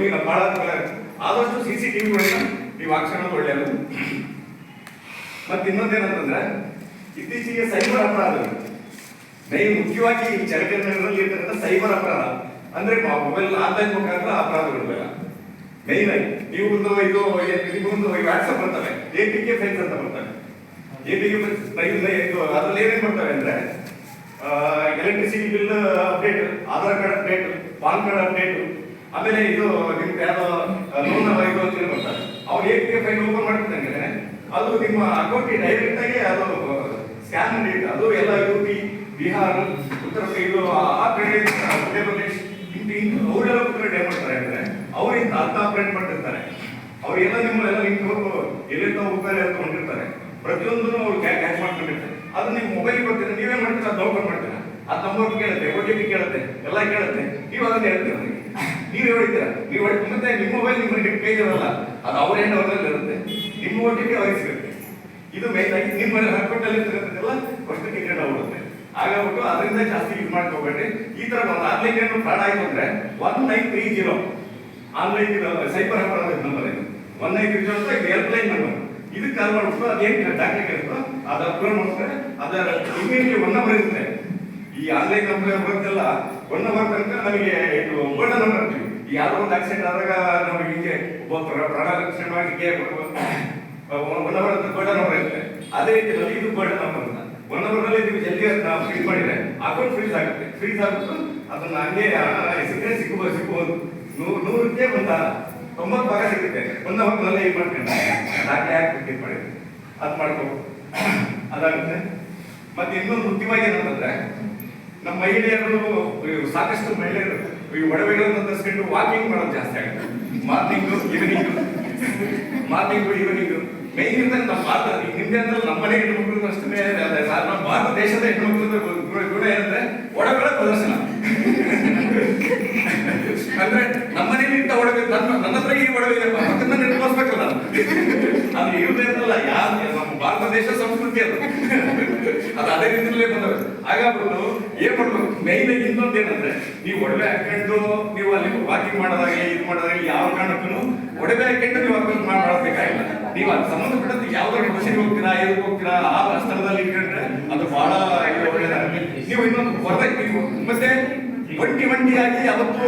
ನಿಮಗೆ ಬಹಳ. ಆದಷ್ಟು ಸಿ ಸಿ ಟಿವಿಗಳನ್ನ ನೀವು ಹಾಕ್ಸೋದು ಒಳ್ಳೆಯದು. ಮತ್ತೆ ಇನ್ನೊಂದೇನಂತಂದ್ರೆ ಇತ್ತೀಚೆಗೆ ಸೈಬರ್ ಅಪರಾಧಗಳು ನೈ ಮುಖ್ಯವಾಗಿ ನಗರದಲ್ಲಿ ಇರ್ತಕ್ಕಂಥ ಸೈಬರ್ ಅಪರಾಧ. ಅಂದ್ರೆ ಮೊಬೈಲ್ ಆನ್ಲೈನ್ ಮುಖಾಂತರ ಅಪರಾಧಗಳು ಮೇನ್ ಆಗಿ ನೀವು ಒಂದು ಇದು ನಿಮಗೊಂದು ವಾಟ್ಸಪ್ ಬರ್ತವೆ ಎ ಪಿ ಕೆ ಫೈಲ್ಸ್ ಅಂತ ಬರ್ತವೆ. ಎ ಪಿ ಕೆ ಇದು, ಅದ್ರಲ್ಲಿ ಏನೇನು ಬರ್ತವೆ ಅಂದ್ರೆ electricity bill update Aadhaar card update PAN card update ಆಮೇಲೆ ಇದು ನಿಮ್ ಯಾರೋ ಲೋನ್ ಇದು ಅಂತ ಹೇಳಿ ಬರ್ತಾರೆ ಅವ್ರು A P F I open ಮಾಡ್ತಿದ್ದಂಗೆ ಅದು ನಿಮ್ಮ ಅಕೌಂಟ್ ಡೈರೆಕ್ಟ್ ಆಗಿ ಅದು ಸ್ಕ್ಯಾನ್ ಮಾಡಿ ಅದು ಎಲ್ಲ ಯು ಪಿ ಬಿಹಾರ್ ಉತ್ತರ ಪ್ರದೇಶ ಆ ಕಡೆ ಮಧ್ಯಪ್ರದೇಶ್ ಇಂತ ಇಂತ ಅವರೆಲ್ಲ ಕೂತ್ಕೊಂಡು ಡೇ ಮಾಡ್ತಾರೆ ಅಂದ್ರೆ ಅವರಿಂದ ಅರ್ಥ ಆಪರೇಟ್ ಮಾಡ್ತಿರ್ತಾರೆ. ಅವರೆಲ್ಲ ನಿಮ್ಮ ಲಿಂಕ್ ಹೋಗು ಎಲ್ಲಿಂದ ಹೋಗ್ತಾರೆ ಅಂತ ಹೊಂಟಿರ್ತಾರೆ ಪ್ರತಿಯೊಂದನ್ನು ಅವ್ರು ಕ್ಯಾಚ್ ಮಾಡ್ಕೊಂಡಿರ್ತಾರೆ. ಅದು ನೀವು ಮೊಬೈಲ್ ಕೊಡ್ತೀರಾ ನೀವೇ ಮಾಡ್ತೀರಾ, ಅದು ಮಾಡ್ತೀರಾ? ಆ ನಂಬರ್ ಕೇಳುತ್ತೆ ಒ ಟಿ ಪಿ ಕೇಳುತ್ತೆ, ಎಲ್ಲ ಕೇಳುತ್ತೆ. ನೀವು ಅದನ್ನ ಹೇಳ್ತೀರಾ ನೀವು ಹೇಳ್ತೀರಾ? ನೀವು ಮತ್ತೆ ನಿಮ್ಮ ಮೊಬೈಲ್ ನಿಮ್ಮ ಪೇಜ್ ಇರಲ್ಲ. ಅದು ಅವ್ರ ಹೆಣ್ಣು ಅವರಲ್ಲಿ ಇರುತ್ತೆ. ನಿಮ್ಮ ಒಟ್ಟಿಗೆ ಅವ್ರಿಗೆ ಸಿಗುತ್ತೆ. ಇದು ಮೇನ್ ಆಗಿ ನಿಮ್ಮ ಹಾಸ್ಪಿಟಲ್ ಇರ್ತಕ್ಕಂಥದ್ದೆಲ್ಲ ಫಸ್ಟ್ ಟಿಕೆಟ್ ಹೋಗುತ್ತೆ. ಹಾಗಾಗ್ಬಿಟ್ಟು ಅದರಿಂದ ಜಾಸ್ತಿ ಇದು ಮಾಡ್ಕೋಬೇಡ್ರಿ. ಈ ತರ ಒಂದು ಆನ್ಲೈನ್ ಏನು ಫ್ರಾಡ್ ಆಯ್ತು ಅಂದ್ರೆ one nine three zero online cyber ಅಪರಾಧ ನಂಬರ್ ಇದು. ಒನ್ ನೈನ್ ತ್ರೀ ಜೀರೋ ಅಂತ ಇದು ಹೆಲ್ಪ್ಲೈನ್ ನಂಬರ್ ಇದಕ್ಕೆ ಕಾಲ್ ಮಾಡ್ಬಿಟ್ಟು ಅದೇನು ದಾಖಲೆ ಇರುತ್ತೋ, ಅದು ಅಪ್ಲೋಡ್ ಮಾಡ್ತಾರೆ ಅದರ ಇಮಿಡಿಯೇಟ್ಲಿ ಒನ್ ನಂಬರ್ ಇರುತ್ತೆ. ಈ ಆನ್ಲೈನ್ ನಂಬರ್ ಬರುತ್ತಲ್ಲ ಒನ್ ನಂಬರ್ ತನಕ ನಮಗೆ ಇದು ಗೋಲ್ಡನ್ ನಂಬರ್ ಅಂತೀವಿ. ಯಾವ್ದೋ ಒಂದು ಆಕ್ಸಿಡೆಂಟ್ ಆದಾಗ ನಮಗೆ ಹಿಂಗೆ ಒಬ್ಬ ಪ್ರ- ಪ್ರಾಣ ರಕ್ಷಣೆ ಮಾಡಲಿಕ್ಕೆ ಒನ್ ಅವರ್ ಅಂತ ಗೋಲ್ಡನ್ ನಂಬರ್ ಇರುತ್ತೆ ಅದೇ ರೀತಿಯಲ್ಲಿ ಇದು ನಂಬರ್ ಅಂತ ಒನ್ ಅವರ್ನಲ್ಲಿ ನೀವು ಜಲ್ದಿ ಅದನ್ನ ಫ್ರೀಸ್ ಮಾಡಿದ್ರೆ ಅಕೌಂಟ್ ಫ್ರೀಸ್ ಆಗುತ್ತೆ. ಫ್ರೀಸ್ ಆಗ್ಬಿಟ್ಟು ಅದನ್ನ ಹಂಗೆ ಸಿಕ್ಕರೆ ಸಿಕ್ಕಬೋದು ಸಿಕ್ಕಬಹುದು ನೂರು ನೂರಕ್ಕೆ ಒಂದ, ತೊಂಬತ್ತು ಭಾಗ ಸಿಗುತ್ತೆ. ಒಂದ್ ಅವರ್ನಲ್ಲೇ ಇದು ಮಾಡ್ಕೊಂಡು ದಾಖಲೆ ಹಾಕಿ ಮಾಡಿದ್ರೆ. ಅದು ಮಾಡ್ಕೋಬಹುದು ಅದಾಗುತ್ತೆ. ಮತ್ತೆ ಇನ್ನೊಂದು ಮುಖ್ಯವಾಗಿ ಏನಂತಂದ್ರೆ, ನಮ್ಮ ಮಹಿಳೆಯರು, ಸಾಕಷ್ಟು ಮಹಿಳೆಯರು ಈ ಒಡವೆಗಳನ್ನು ತರಿಸ್ಕೊಂಡು ವಾಕಿಂಗ್ ಮಾಡೋದು ಜಾಸ್ತಿ ಆಗುತ್ತೆ. Morning evening morning evening main ಇರ್ತಕ್ಕಂಥ ನಮ್ಮ ಭಾರತ ಹಿಂದೆ ಅಂದ್ರೆ ನಮ್ಮ ಮನೆ ಹೆಣ್ಮಕ್ಳು ಅಷ್ಟೇ ಭಾರತ ದೇಶದ ಹೆಣ್ಮಕ್ಳು ಗುಣ ಗುಣ ಏನಂದ್ರೆ ಒಡವೆಗಳ ಪ್ರದರ್ಶನ ಅಂದ್ರೆ ನಮ್ಮ ಮನೇಲಿ ಇಟ್ಟ ಒಡವೆ ನನ್ನ ನನ್ನ ಹತ್ರ ಈ ಒಡವೆ ಇದೆ ಪಕ್ಕದ ಮನೆ ತೋರಿಸ್ಬೇಕಲ್ಲ ಅದು ಇವ್ರದೇ ಅಂತಲ್ಲ ಯಾರು ನಮ್ಮ ಭಾರತ ದೇಶ ಸಂಸ್ಕೃತಿ ಅದು ಅದು ಅದೇ ರೀತಿಯಲ್ಲೇ ಬಂದವೆ ಹಾಗಾಗ್ಬಿಟ್ಟು ಏನ್ ಮಾಡ್ಬೇಕು ಮೈನ್ ಇನ್ನೊಂದು ಏನಂದ್ರೆ ನೀವು ಒಡವೆ ಹಾಕೊಂಡು ನೀವು ಮಾಡೋದಾಗಲಿ ಇದು ಮಾಡೋದಾಗಲಿ ಯಾವ ಕಾರಣಕ್ಕೂ ಒಡವೆ ಹಾಕೊಂಡು ನೀವು ವಾಕಿಂಗ್ ಮಾಡಬೇಕಾಗಿಲ್ಲ. ನೀವು ಅದು ಸಂಬಂಧಪಟ್ಟಂತೆ ಯಾವ್ದಾದ್ರು ಬಸ್ಸಿಗೆ ಹೋಗ್ತೀರಾ ಎದಕ್ಕೆ ಹೋಗ್ತೀರಾ, ಆ ಸ್ಥಳದಲ್ಲಿ ಇಟ್ಕೊಂಡ್ರೆ ಅದು ಬಹಳ ನೀವು ಇನ್ನೊಂದು ಹೊರಗೆ ನೀವು ಮತ್ತೆ ಒಂಟಿ ಒಂಟಿಯಾಗಿ ಯಾವತ್ತೂ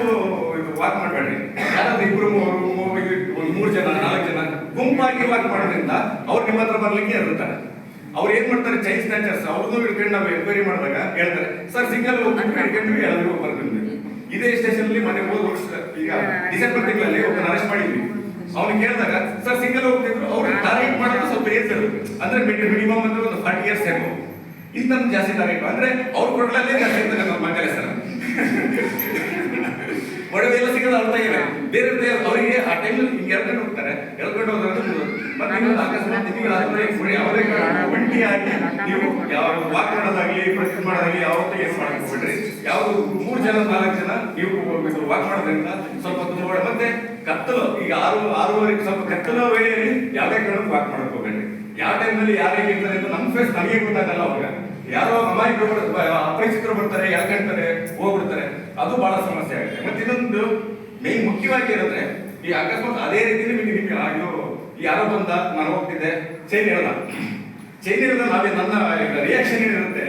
ವಾಕ್ ಮಾಡಬೇಡ್ರಿ. ಯಾರಾದ್ರೂ ಮೂರು ಒಂದು ಮೂರು ಜನ, ನಾಲ್ಕು ಜನ ಗುಂಪಾಗಿ ವಾಕ್ ಮಾಡೋದ್ರಿಂದ ಅವ್ರು ನಿಮ್ಮ ಹತ್ರ ಬರ್ಲಿಕ್ಕೆ ಇರ್ತಾರೆ ಅವ್ರು ಏನ್ ಮಾಡ್ತಾರೆ, ಚೈನ್ ಸ್ನ್ಯಾಚರ್ಸ್ ಅವ್ರದ್ದು ಇಟ್ಕೊಂಡು ನಾವು ಎನ್ಕ್ವೈರಿ ಮಾಡಿದಾಗ ಹೇಳ್ತಾರೆ, ಸರ್, ಸಿಂಗಲ್ ಹಿಡ್ಕೊಂಡು ಎಲ್ಲರಿಗೂ ಬರ್ತೀನಿ ಇದೇ ಸ್ಟೇಷನ್ ಅಲ್ಲಿ ಮನೆ ಹೋದ ವರ್ಷ ಈಗ ಡಿಸೆಂಬರ್ ತಿಂಗಳಲ್ಲಿ ಒಬ್ಬನ ಅರೆಸ್ಟ್ ಮಾಡಿದ್ವಿ. ಅವ್ನು ಕೇಳಿದಾಗ ಸರ್ ಸಿಂಗಲ್ ಹೋಗ್ತಿದ್ರು. ಅವ್ರು ಟಾರ್ಗೆಟ್ ಮಾಡಿದ್ರು ಸ್ವಲ್ಪ ಏಜ್ ಅಂದ್ರೆ ಮಿನಿಮಮ್ ಅಂದ್ರೆ ಒಂದು ಫಾರ್ಟಿ ಇಯರ್ಸ್ ಇರ್ಬೋದು ಇಂತ ಜಾಸ್ತಿ ಟಾರ್ಗೆಟ್ ಅಂದ್ರೆ ಅವ್ರ ಕೊಡಲಲ್ಲೇ ಜಾಸ್ತಿ ಇರ್ತಕ್ಕಂಥ ನಮ್ಮ ಮಂಗಲ ಸರ್. ಒಡವೆ ಎಲ್ಲ ಸಿಗೋದು ಅರ್ಥ ಇಲ್ಲ ಬೇರೆ ಬೇರೆ ಅವರಿಗೆ ಆ ಟೈಮಲ್ಲಿ ಹಿಂಗೆ ಎರಡು ಹೋಗ್ತಾರೆ. ಎಳ್ಕೊಂಡು ಹೋದ್ರೆ ಮತ್ತೆ ಅಕಸ್ಮಾತ್ ಅವರೇ ಒಂಟಿ ಆಗಿ ನೀವು ಯಾವ ವಾಕ್ ಮಾಡೋದಾಗ್ಲಿ ಪ್ರತಿ ಮಾಡೋದಾಗ್ಲಿ ಯಾವತ್ತೂ ಏನು ಮಾಡಕ್ ಹೋಗ್ಬೇಡ್ರಿ ಯಾವ್ದು ಮೂರು ಜನ ನಾಲ್ಕು ಜನ ನೀವು ವಾಕ್ ಮಾಡೋದ್ರಿಂದ ಸ್ವಲ್ಪ ತುಂಬ ಮತ್ತೆ ಕತ್ತಲು ಈಗ ಆರು ಆರೂವರೆ ಸ್ವಲ್ಪ ಕತ್ತಲು ವೇಳೆಯಲ್ಲಿ ಯಾವುದೇ ಕಾರಣಕ್ಕೂ ವಾಕ್ ಮಾಡಕ್ ಹೋಗ್ಬೇಡ್ರಿ. ಯಾವ ಟೈಮಲ್ಲಿ ಯಾರು ಹೇಗಿರ್ತಾರೆ ಅಂತ ನಮ್ಮ ಫೇಸ್ ನಮಗೆ ಗೊತ್ತಾಗಲ್ಲ ಅವಾಗ. ಯಾರೋ ಅಮಾಯಕರು ಅಪರಿಚಿತರು ಬರ್ತಾರೆ ಯಾಕಂತಾರೆ ಹೋಗ್ಬಿಡ್ತಾರೆ. ಅದು ಬಹಳ ಸಮಸ್ಯೆ ಆಗುತ್ತೆ. ಮತ್ತೆ ಇನ್ನೊಂದು ಮೇನ್ ಮುಖ್ಯವಾಗಿ ಏನಂದ್ರೆ ಈ ಅಕಸ್ಮಾತ್ ಅದೇ ರೀತಿ ನಿಮಗೆ ನಿಮಗೆ ಯಾರೋ ಬಂದ ನಾನು ಹೋಗ್ತಿದ್ದೆ ಚೈನ್ ಹೇಳಲ್ಲ ಚೈನ್ ಹೇಳಿದ್ರೆ ನಾವೇ ನನ್ನ ರಿಯಾಕ್ಷನ್ ಏನಿರುತ್ತೆ?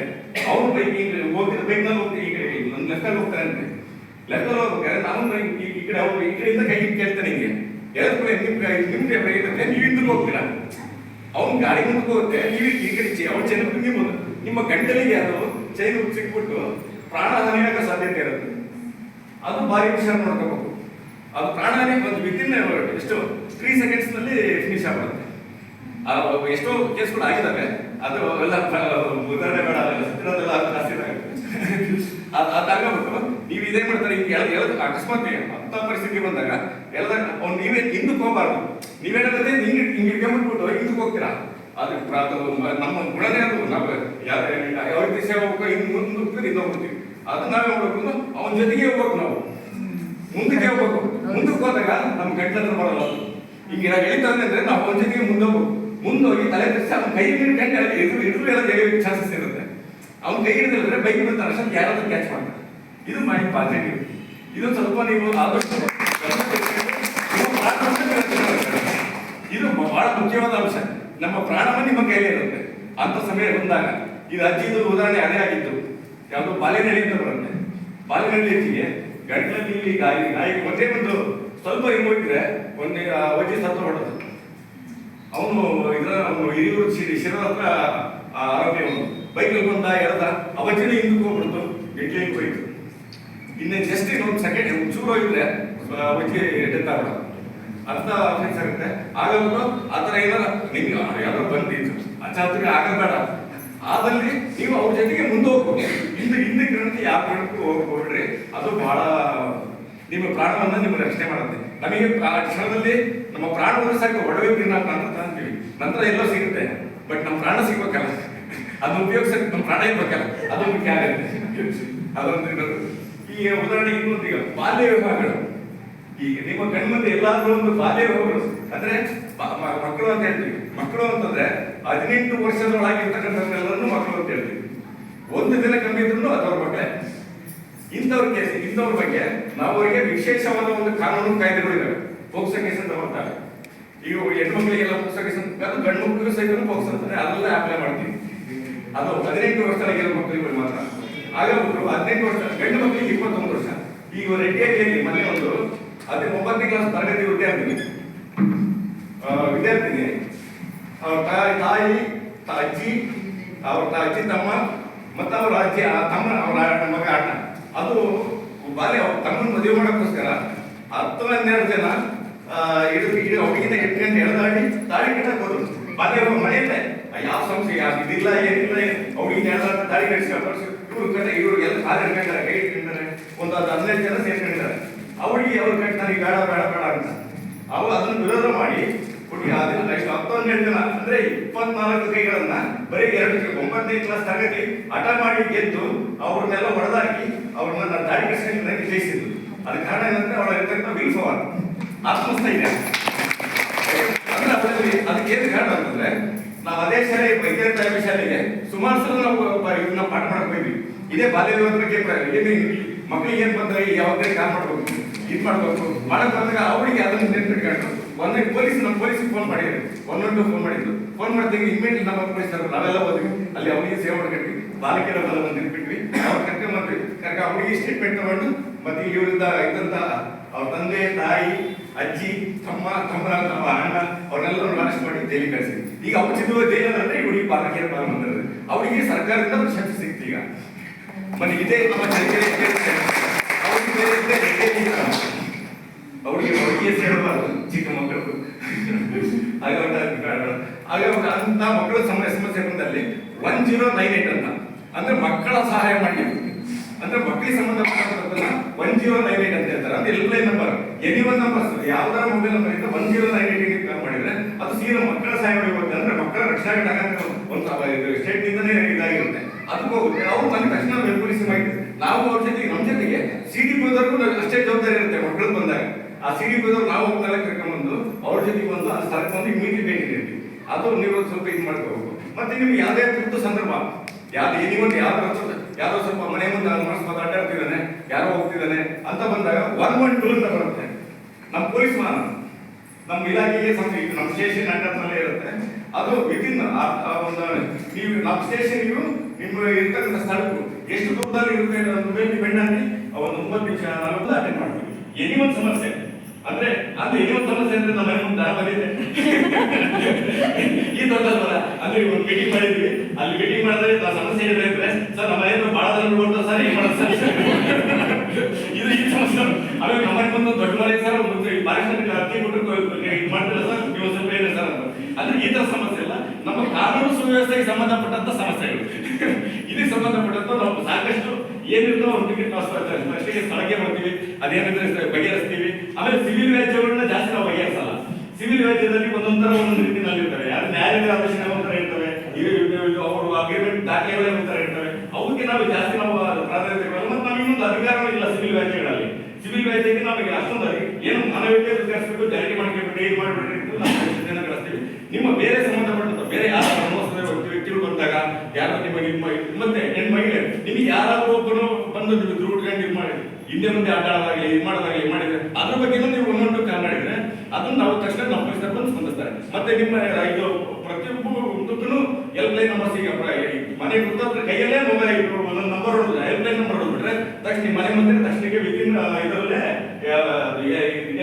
ಅವ್ನು ಬೈಕ್ ಈಗ ಹೋಗ್ತಿದ್ದ ಬೈಕ್ನಲ್ಲಿ ಹೋಗ್ತಿ ಈ ಕಡೆ ನನ್ನ ಲೆಫ್ಟಲ್ಲಿ ಹೋಗ್ತಾನೆ ಅಂತ ಲೆಫ್ಟಲ್ಲಿ ಹೋಗ್ಬೇಕಾದ್ರೆ ನಾನು ಈ ಕಡೆ ಅವ್ರು ಈ ಕಡೆಯಿಂದ ಕೈ ಕೇಳ್ತಾನೆ ಹಿಂಗೆ. ಎಳೆದ್ಮೇಲೆ ನಿಮ್ಗೆ ನಿಮ್ಗೆ ಇರುತ್ತೆ, ನೀವು ಹಿಂದಕ್ಕೆ ಹೋಗ್ತೀರಾ? ಅವ್ನ ಗಾಡಿ ಮುಂದಕ್ಕೆ ಹೋಗುತ್ತೆ, ನೀವು ಈ ಕಡೆ ಅವ್ನ ಚೈನ್ ಬಂದು ಮುಂದೆ ನಿಮ್ಮ ಗಂಟಲಿಗೆ ಅದು ಚೈನ್ ಸಿಕ್ಬಿಟ್ಟು ಪ್ರಾಣ ಹಾನಿಯಾಗ ಸಾಧ್ಯತೆ ಇರುತ್ತೆ. ಅದು ಭಾರಿ ವಿಚಾರ ನೋಡ್ಕೋಬೇಕು. ಅದು ಪ್ರಾಣ ಹಾನಿ ಒಂದು ವಿತಿನ್ ಎಷ್ಟು ತ್ರೀ ಸೆಕೆಂಡ್ಸ್ನಲ್ಲಿ ಫಿನಿಶ್ ಆಗ್ಬಿಡುತ್ತೆ. ಆ ಎಷ್ಟೋ ಕೇಸ್ಗಳು ಆಗಿದ್ದಾವೆ. ಅದು ಎಲ್ಲ ಉದಾಹರಣೆ ಬೇಡ ಸತ್ತಿರೋದೆಲ್ಲ ಜಾಸ್ತಿ ಇದಾಗುತ್ತೆ ಅದ್ ಅದಾಗಬಿಟ್ಟು ನೀವು ಇದೇ ಮಾಡ್ತಾರೆ ಅಕಸ್ಮಾತ್ ಅಂತ ಪರಿಸ್ಥಿತಿ ಬಂದಾಗ ಎಲ್ಲ ಅವ್ನು ನೀವೇ ಹಿಂದಕ್ಕೆ ಹೋಗ್ಬಾರ್ದು. ನೀವೇನಾಗುತ್ತೆ ಹಿಂಗೆ ಹಿಂಗೆ ಇಟ್ಕೊಂಡ್ಬಿಟ್ಬಿಟ್ಟು ಹಿಂದಕ್ಕೆ ಹೋಗ್ತೀರಾ? ಅದು ನಮ್ಮ ಗುಣನೇ ಅದು. ನಾವು ಯಾರು ಯಾವ ರೀತಿ ಸೇವೆ ಹೋಗ್ಬೇಕು ಹಿಂದೆ ಮುಂದೆ ಹೋಗ್ತೀವಿ ಹಿಂದೆ ಹೋಗ್ತೀವಿ. ಅದು ನಾವೇ ಹೋಗ್ಬೇಕು ಅವನ ಜೊತೆಗೆ ಹೋಗ್ಬೇಕು ನಾವು. ಮುಂದಕ್ಕೆ ಹೋಗ್ಬೇಕು. ಮುಂದಕ್ಕೆ ಹೋದಾಗ ನಮ್ಮ ಗಂಟಲ ಹತ್ರ ಬರಲ್ಲ. ಅದು. ಈಗ ಹೇಳ್ತಾ ಅಂದ್ರೆ ನಾವು ಅವನ ಜೊತೆಗೆ ಮುಂದೆ ಹೋಗ್ಬೇಕು. ಹೋಗಿ ಕೈ ಹಿಡಿದು ಕಂಡು ಇದು ಎಲ್ಲ ತೆಗೆಯೋ ಚಾನ್ಸಸ್ ಇರುತ್ತೆ ಅವ್ನು ಕೈ ಹಿಡಿದ್ರೆ ಬೈಕ್ ಬಂದ ತಕ್ಷಣ ಯಾರಾದ್ರೂ ಕ್ಯಾಚ್ ಮಾಡ್ತಾರೆ. ಇದು ಮೈ ಪಾಸಿಟಿವ್ ಇದು ಸ್ವಲ್ಪ ನೀವು ಆದಷ್ಟು ಇದು ಬಹಳ ಮುಖ್ಯವಾದ ಅಂಶ. ನಮ್ಮ ಪ್ರಾಣವೇ ನಿಮ್ಮ ಕೈಯಲ್ಲಿ ಇರುತ್ತೆ. ಅಂತ ಸಮಯ ಬಂದಾಗ ಇದು ಅಜ್ಜಿದು ಉದಾಹರಣೆ ಅದೇ ಆಗಿತ್ತು. ಯಾವುದೋ ಬಾಲೆನಳ್ಳಿ ಅಂತ ಬರುತ್ತೆ. ಬಾಲೆನಳ್ಳಿಗೆ ಗಂಟಲಲ್ಲಿ ಗಾಯಿ ಗಾಯಿ ಒಂದೇ ಒಂದು ಸ್ವಲ್ಪ ಹಿಂಗೋಗಿದ್ರೆ ಒಂದೇ ವಜ್ಜಿ ಸತ್ತು ಹೊಡೋದು. ಅವನು ಇದರ ಅವನು ಹಿರಿಯೂರು ಶಿರ ಹತ್ರ ಆ ಆರೋಗ್ಯ ಅವನು ಬೈಕಲ್ಲಿ ಬಂದ ಎಳ್ದ ಅವಜ್ಜಿನ ಹಿಂದಕ್ಕೆ ಹೋಗ್ಬಿಡ್ತು ಇಡ್ಲಿ ಹೋಯ್ತು. ಇನ್ನು ಜಸ್ಟ್ ಇನ್ನೊಂದು ಸೆಕೆಂಡ್ ಚೂರು ಹೋಗಿದ್ರೆ ಅವಚಿ ಡೆತ್ ಆಗ್ಬಿಡೋದು ಅರ್ಥ ಆಫೀಸ್ ಆಗುತ್ತೆ. ಆಗಲ್ಲ ಆ ಥರ ಏನಾರ, ನಿಮ್ಗೆ ಯಾರೋ ಬಂದಿತ್ತು ಅಚಾತುರ್ಯ ಆಗಬೇಡ. ಆದಲ್ಲಿ ನೀವು ಅವ್ರ ಜೊತೆಗೆ ಮುಂದೆ ಹೋಗ್ಬೋದು ಹಿಂದೆ ಹಿಂದಕ್ಕೆ ಯಾವ ಕಾರಣಕ್ಕೂ ಹೋಗ್ಬಿಡ್ರಿ ಅದು ಬಹಳ, ನಿಮ್ಮ ಪ್ರಾಣವನ್ನು ನಿಮ್ಗೆ ರಕ್ಷಣೆ ಮಾಡುತ್ತೆ. ನಮಗೆ ಆ ಕ್ಷಣದಲ್ಲಿ ನಮ್ಮ ಪ್ರಾಣ ಉಳಿಸಕ್ಕೆ ಒಡವೆ ಅಂತ ಅಂತೀವಿ ನಂತರ ಎಲ್ಲೋ ಸಿಗುತ್ತೆ. ಬಟ್ ನಮ್ಮ ಪ್ರಾಣ ಸಿಗ್ಬೇಕಲ್ಲ. ಅದು ಉಪಯೋಗಿಸಕ್ಕೆ ನಮ್ಮ ಪ್ರಾಣ ಇರ್ಬೇಕಲ್ಲ. ಅದು ಮುಖ್ಯ ಆಗುತ್ತೆ ಅದೊಂದು. ಈಗ ಉದಾಹರಣೆ ಇನ್ನೊಂದು ಈಗ ಬಾಲ್ಯ ವಿವಾಹಗಳು ಈಗ ನಿಮ್ಮ ಕಣ್ಮುಂದೆ ಎಲ್ಲಾದ್ರೂ ಒಂದು ಬಾಲ್ಯ ವಿವಾಹಗಳು ಅಂದ್ರೆ ಮಕ್ಕಳು ಅಂತ ಹೇಳ್ತೀವಿ. ಮಕ್ಕಳು ಅಂತಂದ್ರೆ ಹದಿನೆಂಟು ವರ್ಷದೊಳಗಿರ್ತಕ್ಕಂಥ ಮಕ್ಕಳು ಅಂತ ಹೇಳ್ತೀವಿ. ಒಂದು ದಿನ ಕಮ್ಮಿ ಇದ್ರು ಅದವ್ರ ಮಕ್ಕಳೇ. ಇಂಥವ್ರ ಕೇಸ್, ಇಂಥವ್ರ ಬಗ್ಗೆ ನಾವು ಅವರಿಗೆ ವಿಶೇಷವಾದ ಒಂದು ಕಾನೂನು ಕಾಯ್ದೆಗಳಿದ್ದಾವೆ ಪೋಕ್ಸೋ ಕೇಸ್ ಅಂತ ಮಾಡ್ತಾರೆ. ಈಗ ಹೆಣ್ಮಕ್ಳಿಗೆಲ್ಲ ಪೋಕ್ಸೋ ಕೇಸ್ ಅಂತ ಗಂಡು ಮಕ್ಕಳಿಗೂ ಸಹಿತ ಪೋಕ್ಸ್ ಅಂತಾರೆ. ಅದೆಲ್ಲ ಅಪ್ಲೈ ಮಾಡ್ತೀವಿ. ಅದು ಹದಿನೆಂಟು ವರ್ಷದೊಳಗಿರೋ ಮಕ್ಕಳಿಗೆ ಮಾತ್ರ. ಆಗ ಒಬ್ರು ಹದಿನೆಂಟು ವರ್ಷ ಗಂಡು ಮಕ್ಕಳಿಗೆ ಇಪ್ಪತ್ತೊಂದು ವರ್ಷ. ಈಗ ರೆಡ್ಡಿಯಲ್ಲಿ ಮನೆ ಒಂದು ಅದೇ ಒಂಬತ್ತನೇ ಕ್ಲಾಸ್ ತರಗತಿ ವಿದ್ಯಾರ್ಥಿನಿ. ವಿದ್ಯಾರ್ಥಿನಿ. ಅವ್ರ ತಾಯಿ ಅಜ್ಜಿ, ಅವ್ರ ಅಜ್ಜಿ, ತಮ್ಮ ಮತ್ತು ಅವ್ರ ಅಜ್ಜಿ ತಮ್ಮ, ಅವರ ಮಗ ಅಣ್ಣ ಅದು ಬಾಲ್ಯ ತಮ್ಮನ ಮದುವೆ ಮಾಡೋಕ್ಕೋಸ್ಕರ ಹತ್ತು ಹನ್ನೆರಡು ಜನ ಹಿಡಿದು ಅವಳಿಗಿಂತ ಎತ್ಕೊಂಡು ಎಳೆದಾಡಿ ತಾಳಿ ಕಟ್ಟಕ್ಕೆ ಹೋದ್ರು ಬಾಲ್ಯ ಅವ್ರ ಮನೆಯಲ್ಲೇ ಯಾವ ಸಂಸ್ಥೆ, ಯಾವ ಇದಿಲ್ಲ, ಏನಿಲ್ಲ ಅವಳಿಗಿಂತ ಎಳೆದಾಡ ತಾಳಿ ಕಟ್ಟಿಸ್ಕೊಂಡು ಇವ್ರು ಕಟ್ಟ, ಇವ್ರು ಎಲ್ಲ ಕಾಲು ಹಿಡ್ಕೊಂಡಾರೆ ಕೈ ಹಿಡ್ಕೊಂಡಾರೆ ಒಂದು ಹತ್ತು ಹದಿನೈದು ಜನ ಸೇರ್ಕೊಂಡಿದ್ದಾರೆ. ಅವಳಿಗೆ ಅವ್ರು ಕಟ್ತಾರೆ ಬೇಡ ಬೇಡ ಬೇಡ ಅಂತ. ಅವು ಅದನ್ನು ವಿರೋಧ ಮಾಡಿ ಕೊಟ್ಟಿ ಅದನ್ನ ಎಷ್ಟು ಹತ್ತು ಹನ್ನೆರಡು ಜನ, ಅಂದ್ರೆ ಇಪ್ಪತ್ನಾಲ್ಕು ಕೈಗಳನ್ನ, ಬರೀ ಎರಡು, ಒಂಬತ್ತನೇ ಕ್ಲಾಸ್ ತರಗತಿ, ಹಠ ಮಾಡಿ ಗೆದ್ದು, ಅವ್ರನ್ನೆಲ್ಲ ಹೊಡೆದಾಕಿ ಅವ್ರನ್ನ ದಾಡಿ ಕೃಷ್ಣ ಜಯಿಸಿದ್ರು ಅದ ಕಾರಣ ಏನಂದ್ರೆ ಅವಳ ಇರ್ತಕ್ಕಂಥ ವಿಲ್ ಪವರ್ ಆತ್ಮಸ್ಥೈರ್ಯ. ಅಂದ್ರೆ ಅದರಲ್ಲಿ ಅದಕ್ಕೆ ಏನು ಕಾರಣ ಅಂತಂದ್ರೆ ನಾವು ಅದೇ ಶಾಲೆ, ವೈದ್ಯರ ತರಬೇತಿ ಶಾಲೆಗೆ ಸುಮಾರು ಸಲ ನಾವು ಇದನ್ನ ಪಾಠ ಮಾಡಕ್ ಇದೇ ಬಾಲ್ಯ ಬಗ್ಗೆ ಈ ಮಕ್ಕಳಿಗೆ ಏನ್ ಬಂದ್ರೆ ಯಾವಾಗ ಕಾಲ್ ಮಾಡ್ಬೇಕು ಇದ್ ಮಾಡ್ಬೇಕು ಮಾಡಕ್ ಬಂದಾಗ ಅವಳಿಗೆ ಅದನ್ನ ನೆನ್ಪಿಟ್ಕೊಂಡು ಒಂದೇ ಪೊಲೀಸ್ ನಮ್ಮ ಪೊಲೀಸ್ ಫೋನ್ ಮಾಡಿದ್ರು. ಒನ್ ಒನ್ ಟು ಫೋನ್ ಮಾಡಿದ್ರು. ಫೋನ್ ಮಾಡಿದಾಗ ಇಮ್ಮಿಡಿಯೇಟ್ ನಮ್ಮ ಪೊಲೀಸ್ ನಾವೆಲ್ಲ ಹೋದ್ವಿ. ಅಲ್ಲಿ ಅವನಿಗೆ ಸೇವ್ ಮಾಡ್ಕೊಂಡ್ವಿ. ಬಾಲಕಿಯರೆಲ್ಲ ಬಂದು ನಿಂತ್ಬಿಟ್ವಿ. ಅವ್ರು ಕರ್ಕೊಂಡು ಬಂದ್ವಿ. ಕರ್ಕ ಹುಡುಗಿ ಸ್ಟೇಟ್ಮೆಂಟ್ ತಗೊಂಡು, ಮತ್ತೆ ಇವರಿಂದ ಇದ್ದಂತ ಅವ್ರ ತಂದೆ, ತಾಯಿ, ಅಜ್ಜಿ, ತಮ್ಮ ತಮ್ಮ ತಮ್ಮ ಅಣ್ಣ ಅವ್ರನ್ನೆಲ್ಲ ಅರೆಸ್ಟ್ ಮಾಡಿ ಜೈಲಿಗೆ ಕಳಿಸಿ ಈಗ ಅವ್ರು ಚಿತ್ರ ಜೈಲಲ್ಲಿ ಹುಡುಗಿ ಬಾಲಕಿಯರ ಪಾಲ್ ಬಂದಿರೋದು ಅವರಿಗೆ ಸರ್ಕಾರದಿಂದ ಶಕ್ತಿ ಸಿಕ್ತು ಈಗ. ಮನೆ ಇದೇ ನಮ್ಮ ಚರಿತ್ರೆ. ಅವ್ರಿಗೆ. ಅವ್ರಿಗೆ ಸೇರಬಾರದು, ಚಿಕ್ಕ ಮಕ್ಕಳು. ಆಗ ಆಗ ಅಂತ ಮಕ್ಕಳ ಸಮಸ್ಯೆ ಬಂದಲ್ಲಿ ಒನ್ ಜೀರೋ ನೈನ್ ಏಟ್ ಅಂತ. ಸಹಾಯ ಮಾಡಿ ಅಂದ್ರೆ ಮಕ್ಕಳಿಗೆ ಸಂಬಂಧಪಟ್ಟಂತದ್ದನ್ನ ಒನ್ ಜೀರೋ ನೈನ್ ಏಟ್ ಅಂತ ಹೇಳ್ತಾರೆ. ಅಂದ್ರೆ ಎಲ್ಲ ನಂಬರ್ ಎನಿ ಒನ್ ನಂಬರ್ ಯಾವ್ದಾರ ಮೊಬೈಲ್ ನಂಬರ್ ಇದ್ರೆ one zero nine eight call ಮಾಡಿದ್ರೆ ಅದು ಸೀದಾ ಮಕ್ಕಳ ಸಹಾಯ ಮಾಡಬೇಕು ಅಂದ್ರೆ ಮಕ್ಕಳ ರಕ್ಷಣೆ ಒಂದು ಸ್ಟೇಟ್ ನಿಂದನೇ ಇದಾಗಿರುತ್ತೆ. ಅದಕ್ಕೆ ಹೋಗುತ್ತೆ. ಅವ್ರು ಬಂದ ತಕ್ಷಣ ಬೆಂಬಲಿಸಿ ಮಾಡಿ ನಾವು ಅವ್ರ ಜೊತೆಗೆ ನಮ್ಮ ಜೊತೆಗೆ ಸಿ ಡಿ ಪಿದವ್ರಿಗೂ ಅಷ್ಟೇ ಜವಾಬ್ದಾರಿ ಇರುತ್ತೆ ಮಕ್ಕಳು ಬಂದಾಗ. ಆ ಸಿ ಡಿ ನಾವು ಹೋಗ್ತಾರೆ ಕರ್ಕೊಂಡ್ಬಂದು ಅವ್ರ ಜೊತೆಗೆ ಬಂದು ಆ ಸ್ಥಳಕ್ಕೆ ಬಂದು ಇಮಿಡಿಯೇಟ್ ಭೇಟಿ ನೀಡ್ತೀವಿ ಅದು ನೀವು ಸ್ವಲ್ಪ ಇದು ಮಾಡ್ಕೋಬೇಕು. ಮತ್ತೆ ನಿಮ್ಗೆ ಯಾವುದೇ ತುರ್ತು ಸಂದರ್ಭ ಯಾವ್ದು ಯಾರು ಯಾವ್ದು ಯಾರೋ ಸ್ವಲ್ಪ ಮನೆ ಮುಂದೆ ಮನಸ್ಸು ಅಡ್ಡಾಡ್ತಿದ್ದಾನೆ ಯಾರೋ ಹೋಗ್ತಿದ್ದಾನೆ ಅಂತ ಬಂದಾಗ ಒನ್ ಒನ್ ಟೂ ಅಂತ ಬರುತ್ತೆ. ನಮ್ಮ ಪೊಲೀಸ್ ಮಾನ ನಮ್ಮ ಇಲಾಖೆಗೆ ಸಂಬಂಧ ನಮ್ಮ ಸ್ಟೇಷನ್ ಅಂಡರ್ನಲ್ಲೇ ಇರುತ್ತೆ. ಅದು ವಿದಿನ್ ಒಂದು ನೀವು ನಮ್ಮ ಸ್ಟೇಷನ್ ನೀವು ನಿಮ್ಮ ಇರ್ತಕ್ಕಂಥ ಸ್ಥಳಕ್ಕೂ ಎಷ್ಟು ದೂರದಲ್ಲಿ ಇರುತ್ತೆ ಅನ್ನೋದ್ರ ಮೇಲೆ ಡಿಪೆಂಡ್ ಆಗಿ ಒಂದು ಒಂಬತ್ತು ನಿಮಿಷ, ನಲವತ್ತು ಅಟೆಂಡ್ ಮಾಡ್ತೀವಿ. ಎನಿ ಒಂದು ಸಮಸ್ಯೆ? ಅಂದ್ರೆ ಅದು ಏನೋ ಒಂದು ಸಮಸ್ಯೆ ಅಂದ್ರೆ ನಮ್ಮ ಮನೆ ಮುಂದೆ ಬಂದಿದೆ ಈ ದೊಡ್ಡ ಅಂದ್ರೆ ಒಂದು ಮೀಟಿಂಗ್ ಮಾಡಿದ್ವಿ. ಮೀಟಿಂಗ್ ಮಾಡಿದ್ರೆ ಸಮಸ್ಯೆ ಇರಬೇಕಂದ್ರೆ, ಸರ್, ನಮ್ಮ ಏನು ಜನ ನೋಡ್ತಾರೆ ಸರ್, ಏನ್ ಸರ್? ಇದು ಈ ಸಮಸ್ಯೆ. ಅವೇ ಮನೆ ಬಂದು ದೊಡ್ಡ ಮನೆ ಸರ್, ಒಂದು ಬಾರಿಸ್ಟರ್ ಅಕ್ಕಿ ಕೊಟ್ಟು ಮಾಡ್ತಾರೆ ಸರ್, ನೀವು ಸ್ವಲ್ಪ ಏನು ಸರ್ ಅಂತ. ಅಂದ್ರೆ ಈ ತರ ಸಮಸ್ಯೆ ಇಲ್ಲ. ನಮ್ಮ ಕಾನೂನು ಸುವ್ಯವಸ್ಥೆಗೆ ಸಂಬಂಧಪಟ್ಟಂತ ಸಮಸ್ಯೆಗಳು. ಇದಕ್ಕೆ ಸಂಬಂಧಪಟ್ಟಂತ ನಾವು ಸಾಕಷ್ಟು ಏನಿರ್ತೋ ಅವ್ರ ಟಿಕೆಟ್ ನಾವು ಫಸ್ಟಿಗೆ ಸ್ಥಳಕ್ಕೆ ಬರ್ತೀವಿ. ಅದೇನಿದ್ರೆ ಬಗೆಹರಿಸ್ತೀವಿ. ಆಮೇಲೆ ಸಿವಿಲ್ ವ್ಯಾಜ್ಯಗಳನ್ನ ಜಾಸ್ತಿ ನಾವು ಬಗೆಹರಿಸಲ್ಲ. ಸಿವಿಲ್ ವ್ಯಾಜ್ಯದಲ್ಲಿ ಒಂದೊಂದರ ಒಂದೊಂದು ರೀತಿಯಲ್ಲಿ ಇರ್ತಾರೆ ಯಾರು ನ್ಯಾಯಾಲಯದ ಆದೇಶ ದಾಖಲೆಗಳೇ ಉತ್ತರ ಇರ್ತವೆ ಅವಕ್ಕೆ ನಾವು ಜಾಸ್ತಿ ನಮ್ಮ ಪ್ರಾಧಾನ್ಯತೆ ಮತ್ತು ನಮಗೆ ಇನ್ನೊಂದು ಇಲ್ಲ ಸಿವಿಲ್ ವ್ಯಾಜ್ಯಗಳಲ್ಲಿ. ಸಿವಿಲ್ ವ್ಯಾಜ್ಯಕ್ಕೆ ನಮಗೆ ಅಷ್ಟೊಂದು ಏನು ಮಾನವೀಯತೆ ವಿಚಾರಿಸಬೇಕು ಜಾರಿಗೆ ಮಾಡ್ಕೊಬಿಟ್ಟು ಇದು ಮಾಡಿಬಿಟ್ರೆ ಅಂತ ನಾವು ನಿಮ್ಮ ಬೇರೆ ಸಂಬಂಧಪಟ್ಟಂತ ಬೇರೆ ಯಾರ ಸಮಸ್ಯೆ ವ್ಯಕ್ತಿಗಳು ಬಂದಾಗ, ಯಾರು ನಿಮಗೆ ಮತ್ತೆ ಹೆಣ್ಣು ಮಹಿಳೆ, ನಿಮಗೆ ಯಾರಾದರೂ ಒಬ್ಬನು ಬಂದು ನೀವು ದುಡ್ಡು ಮಾಡಿ ಹಿಂದೆ ಮುಂದೆ ಅಡ್ಡಾಡೋದಾಗಲಿ ಇದು ಮಾಡೋದಾಗಲಿ ಮಾಡಿದ್ರೆ ಅದ್ರ ಬಗ್ಗೆ ನೀವು ಒಂದೊಂದು ಕಾಲ್ ಮಾಡಿದ್ರೆ ಅದನ್ನ ನಾವು ತಕ್ಷಣ ನಮ್ಮ ಪೊಲೀಸರು ಬಂದು ಸ್ಪಂದಿಸ್ತಾರೆ ಮತ್ತೆ ನಿಮ್ಮ ಇದು ಪ್ರತಿಯೊಬ್ಬ ಒಂದಕ್ಕೂ ಹೆಲ್ಪ್ ಲೈನ್ ನಂಬರ್ ಸಿಗ ಮನೆ ಗೊತ್ತಾದ್ರೆ ಕೈಯಲ್ಲೇ ಮೊಬೈಲ್ ಒಂದೊಂದು ನಂಬರ್ ಹೆಲ್ಪ್ ಲೈನ್ ನಂಬರ್ ಹೊಡ್ಬಿಟ್ರೆ ತಕ್ಷಣ ಮನೆ ಮುಂದೆ ತಕ್ಷಣಕ್ಕೆ ವಿತಿನ್ ಇದರಲ್ಲೇ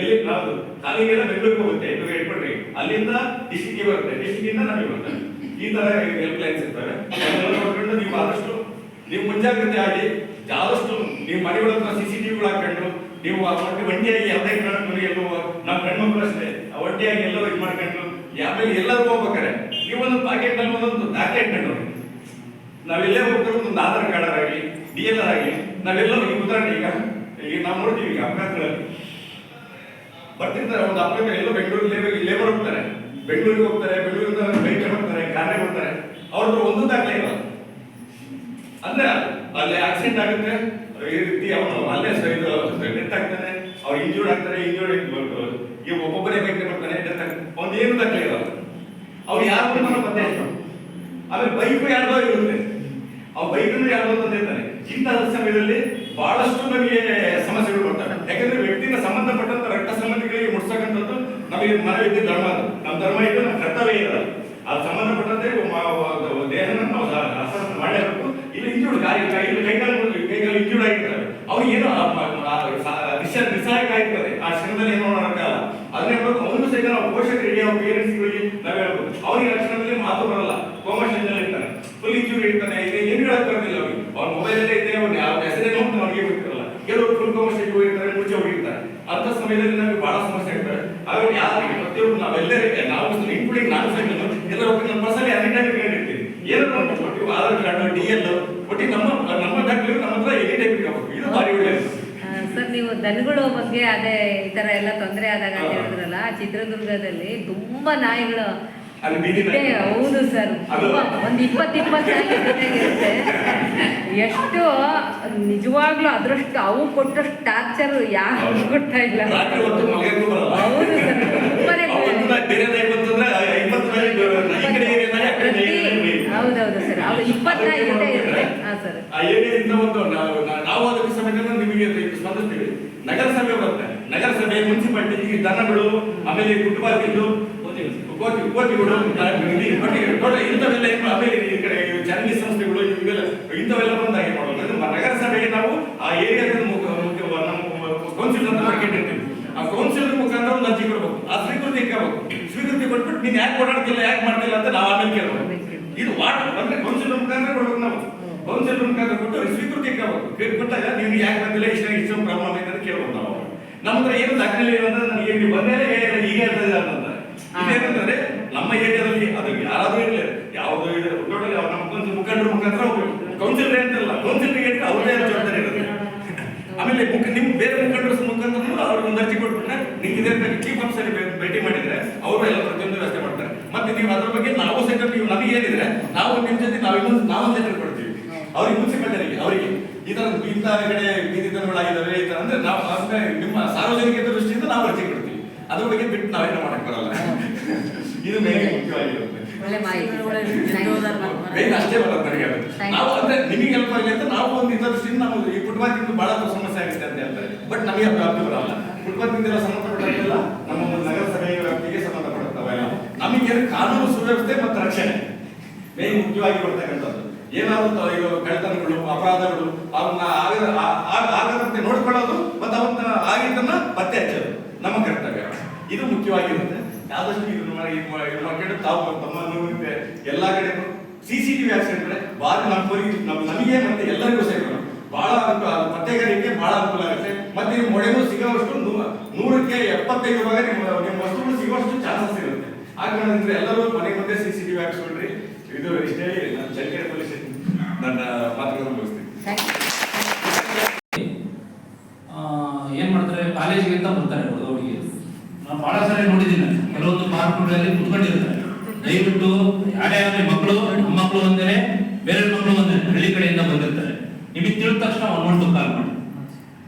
ಎಲ್ಲಿ ನಾವು ಕಾಲಿಗೆಲ್ಲ ಬೆಂಗಳೂರಿಗೆ ಹೋಗುತ್ತೆ, ಇದು ಹೇಳ್ಕೊಡ್ರಿ ಅಲ್ಲಿಂದ ಡಿಸ್ಟಿಕ್ಗೆ ಬರುತ್ತೆ. ಡಿಸ್ಟಿಕ್ಕಿಂದ ನಮಗೆ ಬರುತ್ತೆ. ಈ ತರ ಹೆಲ್ಪ್ ಲೈನ್ಸ್ ಇರ್ತವೆ. ನೋಡ್ಕೊಂಡು ನೀವು ಆದಷ್ಟು, ನೀವು ಮುಂಜಾಗ್ರತೆ ಆಗಿ ಆದಷ್ಟು ನೀವು ಮನೆ ಹತ್ರ ಸಿ ಸಿ ಟಿವಿಗಳು ಹಾಕೊಂಡು ನೀವು ಒಟ್ಟು ಒಂಟಿಯಾಗಿ ಯಾವುದೇ ಕಾರಣಕ್ಕೂ ಎಲ್ಲೋ, ನಮ್ಮ ಗಂಡ್ಮಕ್ಳು ಅಷ್ಟೇ ಒಂಟಿಯಾಗಿ ಎಲ್ಲರೂ ಇದು ಮಾಡ್ಕೊಂಡು ಯಾವಾಗ ಎಲ್ಲರೂ ಹೋಗ್ಬೇಕಾರೆ ನೀವು ಒಂದು ಪಾಕೆಟ್ ಅಲ್ಲಿ ಒಂದೊಂದು ದಾಖಲೆ ಇಟ್ಕೊಂಡು ನಾವೆಲ್ಲೇ ಹೋಗ್ತಾರೆ ಒಂದು ಆಧಾರ್ ಕಾರ್ಡ್ ಆಗಲಿ ಡಿ ಎಲ್ ಆರ್ ಆಗಲಿ ನಾವೆಲ್ಲ ಈ ಉದಾಹರಣೆ ಈಗ ಈಗ ನಾವು ನೋಡ್ತೀವಿ ಈಗ ಅಪಘಾತಗಳಲ್ಲಿ ಬರ್ತಿರ್ತಾರೆ, ಒಂದು ಅಪಘಾತ ಎಲ್ಲೋ ಬೆಂಗಳೂರಿಗೆ ಲೇಬರ್ ಹೋಗ್ತಾರೆ ಬೆಂಗಳೂರಿಗೆ ಹೋಗ್ತಾರೆ, ಬೆಂಗಳೂರಿಂದ ಬೈಕ್ ಹೋಗ್ತಾರೆ ಕಾರ್ಯ ಹೋಗ್ತಾರೆ. ಅವ್ರದ್ದು ಒಂದು ದಾಖಲೆ ಇಲ್ಲ. ಅಂದ್ರೆ ಅಲ್ಲಿ ಆಕ್ಸಿಡೆಂಟ್ ಆಗುತ್ತೆ, ಈ ರೀತಿ ಅವನು ಅಲ್ಲೇ ಡೆತ್ ಆಗ್ತಾನೆ, ಅವ್ರು ಇಂಜೂರ್ಡ್ ಆಗ್ತಾರೆ ಇಂಜೂರ್ಡ್ ಈಗ ಒಬ್ಬೊಬ್ಬರೇ ಬೈಕ್ ಬರ್ತಾನೆ ಡೆತ್ ಆಗ್ತಾನೆ ಅವ್ನು ಏನು ದಾಖಲೆ ಇಲ್ಲ. ಅವ್ರು ಯಾರು ಮತ್ತೆ ಆಮೇಲೆ ಬೈಕ್ ಯಾರ್ದೋ ಇರುತ್ತೆ. ಅವ್ರ ಬೈಕನ್ನು ಯಾರ್ದೋ ತಂದಿರ್ತಾನೆ ಇಂತಹ ಸಮಯದಲ್ಲಿ ಬಹಳಷ್ಟು ನಮಗೆ ಸಮಸ್ಯೆಗಳು ಬರ್ತವೆ. ಯಾಕಂದ್ರೆ ವ್ಯಕ್ತಿನ ಸಂಬಂಧಪಟ್ಟಂತ ರಕ್ತ ಸಂಬಂಧಿಗಳಿಗೆ ಮುಟ್ಸಕ್ಕಂಥದ್ದು ನಮಗೆ ಮನವಿದ್ದ ಧರ್ಮ ಅದು. ನಮ್ಮ ಧರ್ಮ ಇದು ನಮ್ಮ ಕರ್ತವ್ಯ ಇಲ್ಲ ಅದು. ಸಂಬಂಧಪಟ್ಟಂತೆ ದೇಹನ ನಾವು ಮಾಡಲೇಬೇಕು. ಇಲ್ಲಿ ಇಂಜೂರ್ಡ್ ಇಲ್ಲಿ ಕೈಕಾಲು ಕೈಕಾಲು ಇಂಜೂರ್ಡ್ ಆಗಿರ್ತಾರೆ ಅವ್ರು ಏನು ನಿಶ ನಿಸ್ಸಹಾಯಕ ಆಗಿರ್ತದೆ. ಆ ಕ್ಷಣದಲ್ಲಿ ಏನು ಮಾಡೋಕ್ಕಾಗಲ್ಲ ಅದನ್ನ ಅವನು ಸಹಿತ ನಾವು ಪೋಷಕರಿಗೆ, ಅವ್ರ ಪೇರೆಂಟ್ಸ್ಗಳಿಗೆ ನಾವು ಹೇಳ್ಬೇಕು ಅವ್ರಿಗೆ ಆ ಕ್ಷಣದಲ್ಲಿ ಮಾತು ಬರಲ್ಲ ಕೋಮರ್ಷಿಯಲ್ ಇರ್ತಾನೆ ಫುಲ್ ಇಂಜೂರಿ ಇರ್ತಾನೆ ಈಗ ಏನು ಹೇಳಕ್ ಬರೋದಿಲ್ಲ ಅವ್ರಿಗೆ ಅವ್ರ ಮೊಬೈಲ್ ಇದ್ರೆ ಅವ್ನ ಯಾವ ಹೆಸರೇನು ಅಂತ ಅವ್ರಿಗೆ ಗೊತ್ತಿರಲ್ಲ ಕೆಲವರು ಫುಲ್ ಕೋಮರ್ಷಿಯಲ್ ಹೋಗಿರ್ತಾರೆ ಮುಚ್ಚೆ ಹೋಗಿರ್ತಾರೆ ಅಂತ ಸಮಯದಲ್ಲಿ ನಮಗೆ ಬಹಳ ಸಮಸ್ಯೆ ಆಗ್ತದೆ ಹಾಗಾಗಿ ಯಾರು ನಾವೆಲ್ಲರಿಗೆ ನಾವು ಇನ್ಕ್ಲೂಡಿಂಗ್ ನಾನು ಸೇರಿದ್ದು ಎಲ್ಲ ಒಬ್ಬರು ನಮ್ಮ ಬಸ್ಸಲ್ಲಿ ಅನೇಕ ಇಟ್ಟಿರ್ತೀವಿ ಏನು ಕೊಟ್ಟಿವಿ ಆಧಾರ್ ಕಾರ್ಡ್ ಡಿ ಎಲ್ ಒಟ್ಟಿ ನಮ್ಮ ನಮ್ಮ ದಾಖಲೆ ನಮ್ಮ ಹತ್ರ ಎನಿ ಟೈಪ್ ಇದು ಭಾರಿ ಒಳ್ಳೆಯದು ಸರ್ ನೀವು ದನಗಳು ಬಗ್ಗೆ ಅದೇ ಈ ತರ ಎಲ್ಲ ತೊಂದರೆ ಆದಾಗ ಅಂತ ಹೇಳಿದ್ರಲ್ಲ ಚಿತ್ರದುರ್ಗದಲ್ಲಿ ತುಂಬಾ ನಾಯಿಗಳು. ಹೌದು ಸರ್ ಒಂದ್ ಇಪ್ಪತ್ತು ಇಪ್ಪತ್ತು ಎಷ್ಟು ನಿಜವಾಗ್ಲೂ ಅದರಷ್ಟು ಅವು ಕೊಟ್ಟಷ್ಟು ಟಾರ್ಚರ್ ಯಾರು. ಕೊಡ್ತಾ ಇಲ್ಲ ಹೌದು ಸರ್ ಬೇರೆ ಬಂತಂದ್ರೆ ಐವತ್ತು ಈ ಕಡೆ ಆ. ಹೌದೌದು ಸರ್. ಇರುತ್ತೆ. ಹಾ ಆ ಏರಿಯಾದಿಂದ ಒಂದು ನಾವು ನಾ- ನಾವು ಅದಕ್ಕೆ ಸಮೇತ ನಿಮಗೆ ಸ್ಪಂದಿಸ್ತೀವಿ. ನಗರಸಭೆ ಬರುತ್ತೆ. ನಗರಸಭೆ ಮುನ್ಸಿಪಾಲಿಟಿ ಈಗ ದನಗಳು ಆಮೇಲೆ ಫುಟ್ಪಾತಿದ್ದು ಕೋಟಿ ಕೋಟಿಗಳು ಇಂಥವೆಲ್ಲ ಆಮೇಲೆ ಈ ಕಡೆ ಚರಂಡಿ ಸಂಸ್ಥೆಗಳು ಇವೆಲ್ಲ ಇಂಥವೆಲ್ಲ ಬಂದಾಗ ಮಾಡೋದು. ನಗರಸಭೆಗೆ ನಾವು ಆ ಏರಿಯಾದ ಮುಖ ಮುಖ್ಯ ನಮ್ಮ ಕೌನ್ಸಿಲ್ ಅಂತ ಮಾಡ್ಕೊಂಡಿರ್ತೀವಿ ಆ ಕೌನ್ಸಿಲ್ ಮುಖಾಂತರ ಒಂದು ಅರ್ಜಿ ಕೊಡ್ಬೇಕು. ಆ ಸ್ವೀಕೃತಿ ಕೇಳಬೇಕು. ಸ್ವೀಕೃತಿ ಕೊಟ್ಬಿಟ್ಟು ನೀನ್ ಯಾಕೆ ಓಡಾಡ್ತಿಲ್ಲ ಯಾಕೆ ಮಾಡ್ತಿಲ್ಲ ಅಂತ ನಾವು ಆಮೇಲೆ ಕೇಳಬೇಕು. ಇದು ವಾಟರ್ ಅಂದ್ರೆ ಕೌನ್ಸಿಲ್ ಮುಖಾಂತರ ಕೊಡ್ಬೇಕು ನಾವು. ಕೌನ್ಸಿಲ್ ಮುಖಾಂತರ ಕೊಟ್ಟು ಸ್ವೀಕೃತಿ ಕೇಳಬೇಕು. ಕೇಳ್ಬಿಟ್ಟಾಗ ನೀವು ಯಾಕೆ ಬಂದಿಲ್ಲ ಇಷ್ಟ ಇಷ್ಟು ಪ್ರಾಬ್ಲಮ್ ಐತೆ ಅಂತ ಕೇಳಬೇಕು ನಾವು ನಮ್ಮ ಹತ್ರ ಏನು ದಾಖಲೆ ಇಲ್ಲ ಅಂದ್ರೆ ನನಗೆ ನೀವು ಬಂದೇನೆ ಹೇಳಿಲ್ಲ ಈಗ ಹೇಳ್ತದೆ ಅಂತಂದ್ರೆ ಇದೇನಂತಂದ್ರೆ ನಮ್ಮ ಏರಿಯಾದಲ್ಲಿ ಅದು ಯಾರಾದ್ರೂ ಇರಲಿ ಯಾವುದೋ ಇದೆ ನಮ್ಮ ಕೌನ್ಸಿಲ್ ಮುಖಂಡರ ಮುಖಾಂತರ ಕೌನ್ಸಿಲ್ ಅಂತಲ್ಲ ಕೌನ್ಸಿಲ್ ಹೇಳಿದ್ರೆ ಅವ್ರದೇ ಜವಾಬ್ದಾರಿ ಇರುತ್ತೆ. ಆಮೇಲೆ ಮುಖ ನಿಮ್ ಬೇರೆ ಮುಖಂಡರ ಮುಖಾಂತರ ಅವ್ರಿಗೆ ಒಂದು ಅರ್ಜಿ ಕೊಟ್ಬಿಟ್ರೆ ನಿಮ್ಗೆ ಇದೇ ಚೀಫ್ ಆಫೀಸರ್ ಭೇಟಿ ಮಾಡಿದ್ರೆ ಅವರು ಎಲ್ಲ ಪ್ರತಿಯೊಂದು ವ್ಯವಸ್ಥೆ ಮಾಡ್ತಾರೆ. ಮತ್ತೆ ನೀವು ಅದ್ರ ಬಗ್ಗೆ ನಾವು ಸಹಿತ ನೀವು ನಮಗೆ ಏನಿದ್ರೆ ನಾವು ನಿಮ್ಮ ಜೊತೆ ನಾವು ಇನ್ನೊಂದು ನಾವು ಸೆಂಟರ್ ಕೊಡ್ತೀವಿ. ಅವ್ರಿಗೆ ಮುನ್ಸಿಪಾಲಿಟಿಗೆ ಅವರಿಗೆ. ಈ ತರ ಇಂಥ ಕಡೆ ಬೀದಿ ದನಗಳಾಗಿದ್ದಾವೆ ಈ ತರ ಅಂದ್ರೆ ನಾವು ಅಂದ್ರೆ ನಿಮ್ಮ ಸಾರ್ವಜನಿಕ ದೃಷ್ಟಿಯಿಂದ ನಾವು ಅರ್ಜಿ ಕೊಡ್ತೀವಿ. ಅದ್ರ ಬಗ್ಗೆ ಬಿಟ್ಟು ನಾವೇನು ಮಾಡಕ್ ಬರಲ್ಲ. ಇದು ಮೇನ್ ಮುಖ್ಯವಾಗಿರುತ್ತೆ. ಅಷ್ಟೇ ಬರಲ್ಲ ನನಗೆ. ನಾವು ಅಂದ್ರೆ ನಿಮಗೆ ಹೆಲ್ಪ್ ಆಗಲಿ ಅಂತ ನಾವು ಒಂದು ಇದರ ದೃಷ್ಟಿಯಿಂದ ನಾವು ಈ ಫುಟ್ಪಾತ್ ಬಹಳ ಸಮಸ್ಯೆ ಆಗುತ್ತೆ ಅಂತ ಹೇಳ್ತಾರೆ. ಬಟ್ ನಮಗೆ ಪ್ರಾಬ್ಲಮ್ ಬರಲ್ಲ. ಫುಟ್ಪಾತ್ ಸಂಬಂಧಪಟ್ಟಂತೆಲ್ಲ ನಮ್ಮ ಒಂದು ನಗರಸಭೆಯ ವ್ಯಾಪ್ತಿಗೆ ಸಂಬಂಧಪಡುತ್ತವೆಲ್ಲ ನಮಗೆ ಕಾನೂನು ಸುವ್ಯವಸ್ಥೆ ಮತ್ತು ರಕ್ಷಣೆ. ಮೇನ್ ಮುಖ್ಯವಾಗಿ ಬರ್ತಕ್ಕಂಥದ್ದು. ಏನಾದರೂ ಈಗ ಕಳ್ಳತನಗಳು, ಅಪರಾಧಗಳು ಅವನ್ನ ಆಗದಂತೆ ನೋಡ್ಕೊಳ್ಳೋದು ಮತ್ತು ಅವನ್ನ ಆಗಿದ್ದನ್ನ ಪತ್ತೆ ಹಚ್ಚೋದು ನಮ್ಮ ಕರ್ತವ್ಯ. ಇದು ಮುಖ್ಯವಾಗಿರುತ್ತೆ. ಆದಷ್ಟು ಇದನ್ನ ಮಾಡಿ ಇದು ಮಾಡಿ- ಇದು ಮಾಡ್ಕೊಂಡು ತಾವು ತಮ್ಮ ಎಲ್ಲ ಕಡೆ ಸಿ ಸಿ ಟಿವಿ ಆಕ್ಸಿಡೆಂಟ್ ಭಾಳ ನಮ್ಮ ನಮಗೆ ಮತ್ತೆ ಎಲ್ಲರಿಗೂ ಸೇರಿದ್ರು ಬಹಳ ಅನುಕೂಲ ಅದು. ಪತ್ತೆಗಾರಿಕೆ ಬಹಳ ಅನುಕೂಲ ಆಗುತ್ತೆ. ಮತ್ತೆ ನೀವು ಮೊಳೆಗೂ ಸಿಗೋವಷ್ಟು ನೂರಕ್ಕೆ ಎಪ್ಪತ್ತೈದು ಭಾಗ ನಿಮ್ಮ ನಿಮ್ಮ ವಸ್ತುಗಳು ಸಿಗುವಷ್ಟು ಚಾನ್ಸಸ್ ಇರುತ್ತೆ. ಆ ಕಾರಣದಿಂದ ಎಲ್ಲರೂ ಮನೆ ಮುಂದೆ ಸಿ ಸಿ ಟಿವಿ ಹಾಕ್ಸ್ಕೊಳ್ರಿ ಇದು ಇಷ್ಟೇ ನಾನು ಚಳ್ಳಕೆರೆ ಪೊಲೀಸ್ ನನ್ನ ಮಾತುಗಳನ್ನು ಮುಗಿಸ್ತೀನಿ. ಏನ್ ಮಾಡ್ತಾರೆ? ಕಾಲೇಜಿಗೆ ಅಂತ ಬರ್ತಾರೆ ಹುಡುಗಿಯರು ಹುಡುಗಿ ನಾನು ಬಹಳ ಸರಿ ನೋಡಿದ್ದೀನಿ. ಕೆಲವೊಂದು ಪಾರ್ಕ್ಗಳಲ್ಲಿ ಕುತ್ಕೊಂಡಿರ್ತಾರೆ. ದಯವಿಟ್ಟು ಯಾರ್ಯಾರೇ ಮಕ್ಕಳು ಮಕ್ಕಳು ಬಂದರೆ ಬೇರೆ ಮಕ್ಕಳು ಬಂದರೆ ಹಳ್ಳಿ ಕಡೆಯಿಂದ ಬಂದಿರ್ತಾರೆ. ನಿಮಗೆ ತಿಳಿದ ತಕ್ಷಣ ಒನ್ ನೋಡ್ತು ಕಾಲ್ ಮಾಡಿ.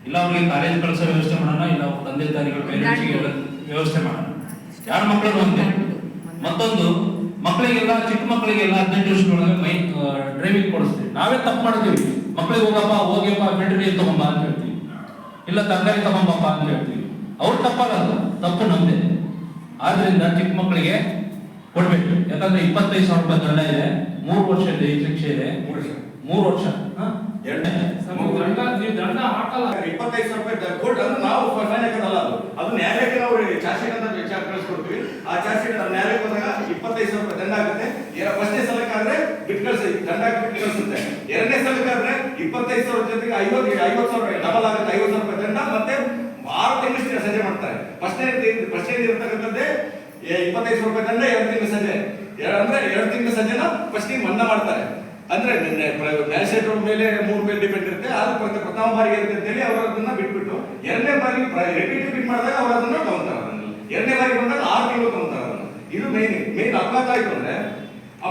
ಇಲ್ಲ ಅವ್ರಿಗೆ ಕಾಲೇಜ್ ಕಳಿಸೋ ವ್ಯವಸ್ಥೆ ಮಾಡೋಣ ಇಲ್ಲ ಅವ್ರ ತಂದೆ ತಾಯಿಗಳು ಪೇರೆಂಟ್ಸ್ಗೆ ವ್ಯವಸ್ಥೆ ಮಾಡೋಣ. ಯಾರ ಮಕ್ಕಳು ಒಂದೇ ಮತ್ತೊಂದು ಮಕ್ಕಳಿಗೆಲ್ಲ ಚಿಕ್ಕ ಮಕ್ಕಳಿಗೆಲ್ಲ ಹದಿನೆಂಟು ವರ್ಷದೊಳಗೆ ಮೈ ಡ್ರೈವಿಂಗ್ ಕೊಡಿಸ್ತೀವಿ. ನಾವೇ ತಪ್ಪು ಮಾಡ್ತೀವಿ ಮಕ್ಕಳಿಗೆ ಹೋಗಪ್ಪ ಹೋಗ್ಯಪ್ಪ ಅಂತ ತಗೊಂಬ ಅಂತ ಹೇಳ್ತೀವಿ. ಇಲ್ಲ ತರಕಾರಿ ತಗೊಂಬಪ್ಪ ಅಂತ ಹೇಳ್ತೀವಿ. ಅವ್ರು ತಪ್ಪಾಗಲ್ಲ ತಪ್ಪು ನಮ್ದೆ ಆದ್ರಿಂದ ಚಿಕ್ಕ ಮಕ್ಕಳಿಗೆ ಕೊಡ್ಬೇಕು. ಯಾಕಂದ್ರೆ ಇಪ್ಪತ್ತೈದು ಸಾವಿರ ರೂಪಾಯಿ ದಂಡ ಇದೆ. ಮೂರು ವರ್ಷ ಇದೆ ಈ ಶಿಕ್ಷೆ ಇದೆ. ಮೂರು ವರ್ಷ. ಮೂರು ವರ್ಷ ಇಪ್ಪತ್ತೈದು ಸಾವಿರ ರೂಪಾಯಿ ಕೋರ್ಟ್ ಅಂದ್ರೆ ನಾವು ಫೈನ್ ಹಾಕೋದಲ್ಲ ಅದು. ಅದು ನ್ಯಾಯಾಲಯಕ್ಕೆ ನಾವು ಚಾರ್ಜ್ ಅಂತ ಕಳಿಸ್ಕೊಡ್ತೀವಿ. ಆ ಚಾರ್ಜ್ ಶೀಟ್ ನಮ್ಮ ನ್ಯಾಯಾಲಯಕ್ಕೆ ಹೋದಾಗ ಇಪ್ಪತ್ತೈದು ಸಾವಿರ ರೂಪಾಯಿ ದಂಡ ಆಗುತ್ತೆ. ಫಸ್ಟ್ನೇ ಸಲಕ್ಕಾದ್ರೆ ಬಿಟ್ಟು ಕಳ್ಸಿ ದಂಡ ಹಾಕಿ ಬಿಟ್ಟು ಕಳಿಸುತ್ತೆ ಎರಡನೇ ಸಲಕ್ಕಾದ್ರೆ ಇಪ್ಪತ್ತೈದು ಸಾವಿರ ಜೊತೆಗೆ ಐವತ್ತು ಐವತ್ತು ಸಾವಿರ ಡಬಲ್ ಆಗುತ್ತೆ ಐವತ್ತು ಸಾವಿರ ರೂಪಾಯಿ ದಂಡ. ಮತ್ತೆ ಆರು ತಿಂಗಳು ಸಜೆ ಮಾಡ್ತಾರೆ. ಫಸ್ಟ್ನೇ ಫಸ್ಟ್ನೇ ಇರ್ತಕ್ಕಂಥದ್ದೇ ಇಪ್ಪತ್ತೈದು ಸಾವಿರ ರೂಪಾಯಿ ದಂಡ ಎರಡು ತಿಂಗಳು ಸಜೆ. ಅಂದ್ರೆ ಎರಡು ತಿಂಗಳ ಸಜೆನ ಫಸ್ಟಿಗೆ ಮನ್ನಾ ಮಾಡ್ತಾರೆ. ಅಂದ್ರೆ ಮ್ಯಾಜಿಸ್ಟ್ರೇಟ್ ಮೇಲೆ ಮೂರ್ ಮೇಲೆ ಡಿಪೆಂಡ್ ಇರುತ್ತೆ. ಆದ್ರೆ ಪ್ರಥಮ ಬಾರಿಗೆ ಇರುತ್ತೆ ಅಂತೇಳಿ ಅವರು ಅದನ್ನ ಬಿಟ್ಬಿಟ್ಟು ಎರಡನೇ ಬಾರಿ ರಿಪೀಟ್ ಬಿಟ್ ಮಾಡಿದಾಗ ಅವ್ರು ಅದನ್ನ ತಗೊಂತಾರೆ. ಎರಡನೇ ಬಾರಿ ಬಂದಾಗ ಆರು ತಿಂಗಳು ತಗೊಂತಾರೆ ಇದು ಮೇನ್ ಮೇನ್ ಅಪಘಾತ ಆಯ್ತು ಅಂದ್ರೆ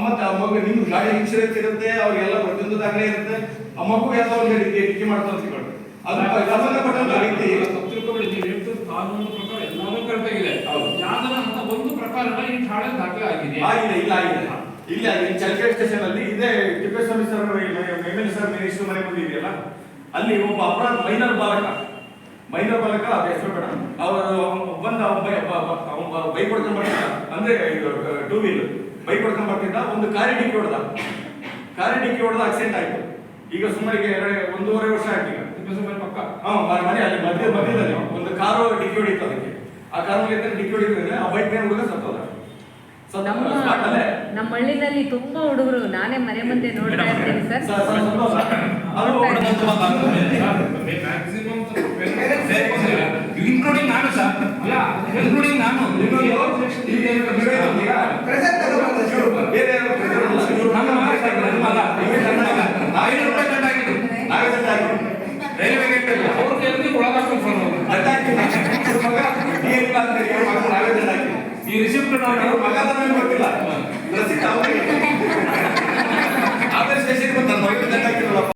ಮತ್ತೆ ಆ ಮಗು ನಿಮ್ಗೆ ಗಾಡಿ ಇನ್ಶೂರೆನ್ಸ್ ಇರುತ್ತೆ ಅವ್ರಿಗೆಲ್ಲ ಪ್ರತಿಯೊಂದು ದಾಖಲೆ ಇರುತ್ತೆ. ಆ ಮಗು ಎಲ್ಲ ಒಂದು ಡಿಕ್ಕಿ ಡಿಕ್ಕಿ ಮಾಡ್ತಾರೆ ತಿಳ್ಕೊಂಡು ಅದು ಸಂಬಂಧಪಟ್ಟಂತ ವ್ಯಕ್ತಿ ತಪ್ಪು ತಿಳ್ಕೊಬೇಡಿ ನೀವು ಹೇಳ್ತಿರೋ ಕಾನೂನು ಪ್ರಕಾರ ಎಲ್ಲಾನು ಕರೆಕ್ಟ್ ಆಗಿದೆ. ಹೌದು. ಯಾವ್ದಾರ ಅಂತ ಒಂದು ಪ್ರಕಾರ ಈ ಠಾಣೆ ದಾಖಲೆ ಆಗಿದೆ. ಆಗಿದೆ ಇಲ್ಲ ಆಗಿದೆ. ಇಲ್ಲ, ಇಲ್ಲಿ ಚಳ್ಳಕೆರೆ ಸ್ಟೇಷನ್ ಅಲ್ಲಿ ಇದೇ Thippeswamy sir M L sir minister ಮನೆ ಮುಂದೆ ಇದೆಯಲ್ಲ ಅಲ್ಲಿ ಒಬ್ಬ ಅಪರಾಧ ಮೈನರ್ ಬಾಲಕ. ಮೈನರ್ ಬಾಲಕ ಹೆಸರು ಬೇಡ. ಅವರು ಬಂದ ಬೈಕ್ ಹೊಡ್ಕೊಂಡ್ ಬರ್ತಿದ್ದ ಅಂದ್ರೆ ಟೂ ವೀಲ್. ಬೈಕ್ ಹೊಡ್ಕೊಂಡ್ ಬರ್ತಿದ್ದ ಒಂದು ಕಾರಿ ಡಿಕ್ಕಿ ಹೊಡೆದ ಕಾರಿ ಡಿಕ್ಕಿ ಹೊಡೆದ ಆಕ್ಸಿಡೆಂಟ್ ಆಯ್ತು. ಈಗ ಸುಮಾರಿಗೆ ಎರಡು, ಒಂದೂವರೆ ವರ್ಷ ಆಯ್ತು ತಿಪ್ಪೇಸ್ವಾಮಿ ಪಕ್ಕ. ಹಾ ಮನೆ ಅಲ್ಲಿ, ಮಧ್ಯ, ಮಧ್ಯದಲ್ಲಿ. ಒಂದು ಕಾರು ಡಿಕ್ಕಿ ಹೊಡಿತು ಅದಕ್ಕೆ. ಆ ಕಾರು ಡಿಕ್ಕಿ ಹೊಡಿತಂದ್ರೆ ಆ ಬೈಕ್ ಮೇಲೆ ಹುಡುಗ ಸತ್ತೋದ. ಸತ್ತ ನಮ್ಮ ನಮ್ಮ ಹಳ್ಳಿನಲ್ಲಿ ತುಂಬಾ ಹುಡುಗರು ನಾನೇ ಮನೆ ಮುಂದೆ ನೋಡ್ತಾ ಇರ್ತೀನಿ ಸರ್. ಇನ್ಕ್ಲೂಡಿಂಗ್ ನಾನು ಸರ್ ಇನ್ಕ್ಲೂಡಿಂಗ್ ನಾನು. ರೈಲ್ವೆ ಗೇಟ್ ಅವ್ರಿಗೆ ಎಲ್ಲಿ. ಈ ರಿಸೀಪ್ಟ್ ನಾವು ಮಗ ನಮಗೆ ಗೊತ್ತಿಲ್ಲ ರಸಿಕ್ ಅವರಿಗೆ ಆಮೇಲೆ ಸ್ಟೇಷನ್ಗೆ ಬಂದ ಮಗ ದಂಡ